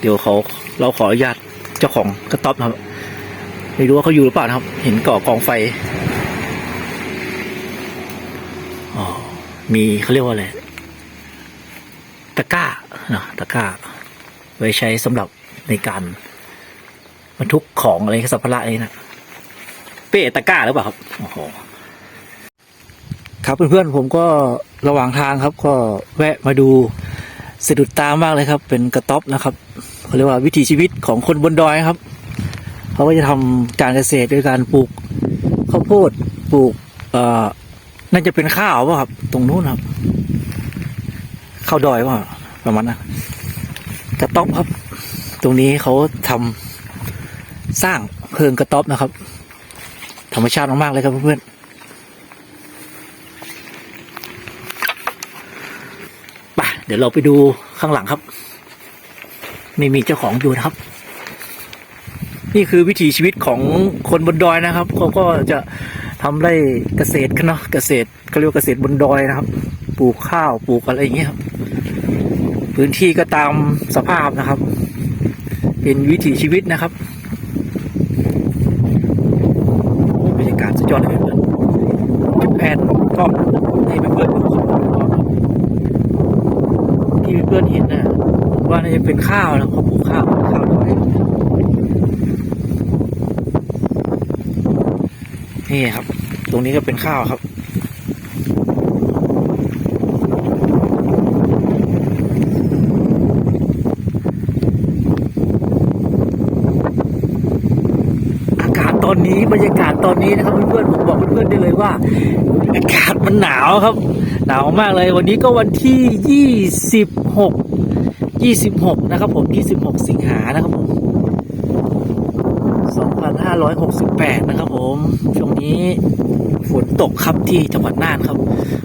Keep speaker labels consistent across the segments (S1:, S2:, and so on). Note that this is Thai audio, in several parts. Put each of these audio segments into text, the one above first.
S1: เดี๋ยวเขาเราขออนุญาตเจ้าของกระต๊อบนะครับ ไม่รู้ว่าเขาอยู่หรือเปล่านะครับ เห็นก่อกองไฟอ๋อมีเขาเรียกว่าอะไรตะกร้านะตะกร้า ไว้ใช้สำหรับในการบรรทุกของอะไรสัมภาระอะไรนะเป้ตะกร้าหรือเปล่าครับโอ้โหครับเพื่อนๆผมก็ระหว่างทางครับ ก็แวะมาดู สะดุดตามากเลยครับ เป็นกระต๊อบนะครับเขาเรียกว่าวิถีชีวิตของคนบนดอยครับเขาก็จะทำการเกษตรด้วยการปลูกข้าวโพดปลูกเอ่อน่าจะเป็นข้าวป่ะครับ ตรงนู้นครับข้าวดอยป่ะประมาณนั้นกระต๊อบครับ ตรงนี้เขาทำสร้างเพิงกระต๊อบนะครับ ธรรมชาติมากๆเลยครับเพื่อนๆไปเดี๋ยวเราไปดูข้างหลังครับ ไม่มีเจ้าของอยู่นะครับ นี่คือวิถีชีวิตของคนบนดอยนะครับเขาก็จะทำไร่เกษตรกันเนาะเกษตรเขาเรียกว่าเกษตรบนดอยนะครับ ปลูกข้าวปลูกอะไรอย่างเงี้ยครับ พื้นที่ก็ตามสภาพนะครับ เป็นวิถีชีวิตนะครับบรรยากาศสุดยอดเลยเพื่อนจุดแพนก็ให้เพื่อนๆดูที่ เพื่อนเห็นนะว่าน่าจะเป็นข้าวนะเขาปลูกข้าวข้าวด้วยนี่ครับ ตรงนี้ก็เป็นข้าวครับ อากาศตอ นี้บรรยากาศตอนนี้นะครับเพื่อนๆผมบอกเพื่อนๆได้เลยว่า อากาศมันหนาวครับ หนาวมากเลยวันนี้ก็วันที่ยี่สิบหกยี่สิบหกนะครับผมยี่สิงหานะครับผมสองพันห้าร้อยหกสิบแปดนะครับผม ช่วงนี้ฝนตกครับที่จังหวัดน่านครับ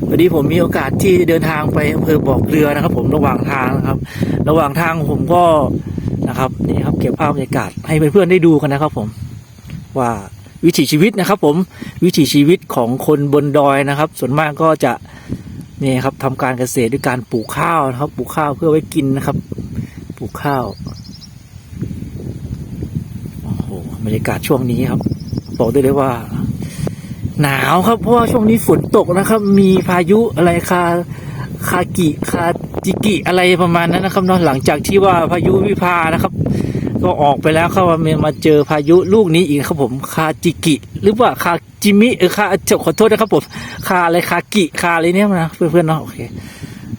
S1: วันนี้ผมมีโอกาสที่เดินทางไปอำเภอบอกเรือนะครับ ผมระหว่างทางนะครับ ระหว่างทางผมก็นะครับนี่ครับเก็บภาพบรรยากาศให้เพื่อนๆได้ดูกันนะครับผม ว่าวิถีชีวิตนะครับ ผมวิถีชีวิตของคนบนดอยนะครับ ส่วนมากก็จะนี่ครับทำการเกษตรด้วยการปลูกข้าวนะครับ ปลูกข้าวเพื่อไว้กินนะครับ ปลูกข้าวโอ้โหบรรยากาศช่วงนี้ครับ บอกได้เลยว่า หนาวครับ เพราะว่าช่วงนี้ฝนตกนะครับ มีพายุอะไรคาคากิคาจิกิอะไรประมาณนั้นนะครับเนาะหลังจากที่ว่าพายุวิภานะครับ ก็ออกไปแล้วครับว่ามาเจอพายุลูกนี้อีกครับผมคาจิกิ หรือว่าคาจิมิเออคาเจ้าขอโทษนะครับผมคาอะไรคากิคาอะไรเนี่ยนะเพื่อนๆเนาะโอเค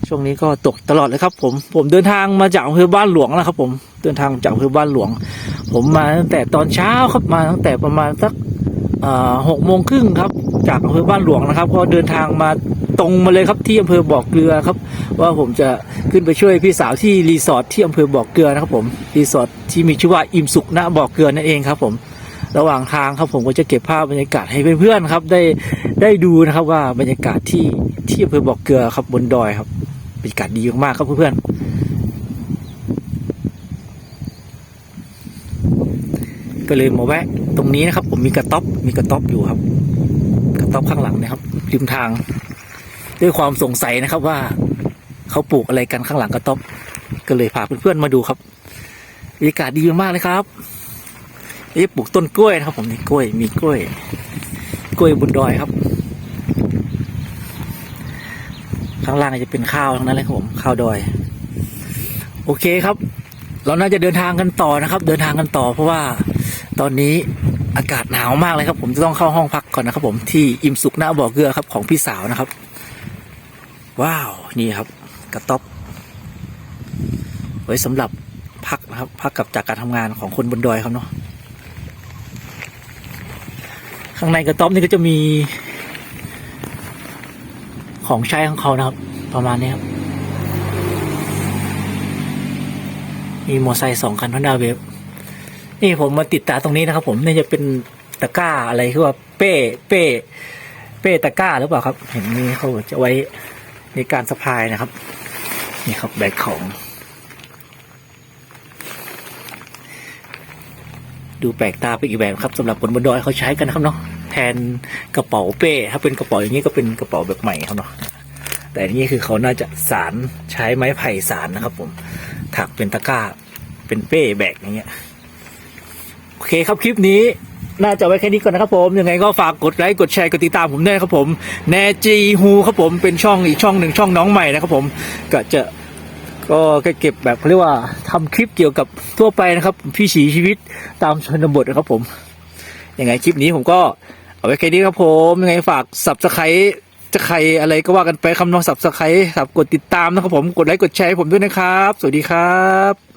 S1: ช่วงนี้ก็ตกตลอดเลยครับ ผมผมเดินทางมาจากอำเภอบ้านหลวงนะครับ ผมเดินทางจากอำเภอบ้านหลวง ผมมาตั้งแต่ตอนเช้าครับมาตั้งแต่ประมาณสักหกโมงครึ่งครับ จากอำเภอบ้านหลวงนะครับ ก็เดินทางมา ตรงมาเลยครับที่อำเภอบ่อเกลือครับ ว่าผมจะขึ้นไปช่วยพี่สาวที่รีสอร์ทที่อำเภอบ่อเกลือนะครับผมรีสอร์ทที่มีชื่อว่าอิมสุขณบ่อเกลือนั่นเองครับผมระหว่างทางครับผมก็จะเก็บภาพบรรยากาศให้เพื่อนๆครับ ได้ได้ดูนะครับว่าบรรยากาศที่ที่อำเภอบ่อเกลือครับบนดอยครับบรรยากาศดีมากครับเพื่อนๆก็เลยมาแวะตรงนี้นะครับ ผมมีกระต๊อบมีกระต๊อบอยู่ครับ กระต๊อบข้างหลังนะครับริมทาง ด้วยความสงสัยนะครับว่าเขาปลูกอะไรกันข้างหลังกระต๊อบก็เลยพาเพื่อนๆมาดูครับบรรยากาศดีมากเลยครับนี่ปลูกต้นกล้วยนะครับ ผมนี่กล้วยมีกล้วย กล้วยบนดอยครับ ข้างล่างจะเป็นข้าวทั้งนั้นเลยครับผมข้าวดอย โอเคครับ เราน่าจะเดินทางกันต่อนะครับ เดินทางกันต่อ เพราะว่าตอนนี้อากาศหนาวมากเลยครับ ผมจะต้องเข้าห้องพักก่อนนะครับ ผมที่อิมสุกหน้าบ่อเกลือครับของพี่สาวนะครับ ว้าว นี่ครับ กระต๊อบ ไว้สำหรับพักนะครับ พักกับจากการทำงานของคนบนดอยครับเนาะข้างในกระต๊อบนี่ก็จะมี ของใช้ของเขานะครับ ประมาณนี้ครับ มีมอเตอร์ไซค์สองคันฮอนดาเวฟนี่ผมมาติดตาตรงนี้นะครับ ผมนี่จะเป็นตะกร้าอะไรคือว่าเป้ เป้ เป้ตะกร้าหรือเปล่าครับ เห็นนี่เขาจะไว้ ในการสะพายนะครับ นี่ครับแบกของ ดูแปลกตาไปอีกแบบครับสำหรับคนบนดอยเขาใช้กันนะครับเนาะแทนกระเป๋าเป้ ถ้าเป็นกระเป๋าอย่างนี้ก็เป็นกระเป๋าแบบใหม่ครับเนาะแต่อันนี่คือเขาน่าจะสารใช้ไม้ไผ่สารนะครับ ผมถักเป็นตะกร้าเป็นเป้แบกอย่างเงี้ยโอเคครับคลิปนี้ น่าจะไว้แค่นี้ก่อนนะครับผม ยังไงก็ฝากกดไลค์กดแชร์กดติดตามผมด้วยนะครับผมแนจีฮูครับผมเป็นช่องอีกช่องหนึ่งช่องน้องใหม่นะครับผมก็จะก็เก็บแบบเรียกว่าทำคลิปเกี่ยวกับทั่วไปนะครับพี่ฉีชีวิตตามชนบทนะครับผมยังไงคลิปนี้ผมก็เอาไว้แค่นี้ครับผมยังไงฝากสับสไครจะใครอะไรก็ว่ากันไปคำนองสับสไครครับกดติดตามนะครับผมกดไลค์กดแชร์ให้ผมด้วยนะครับ สวัสดีครับ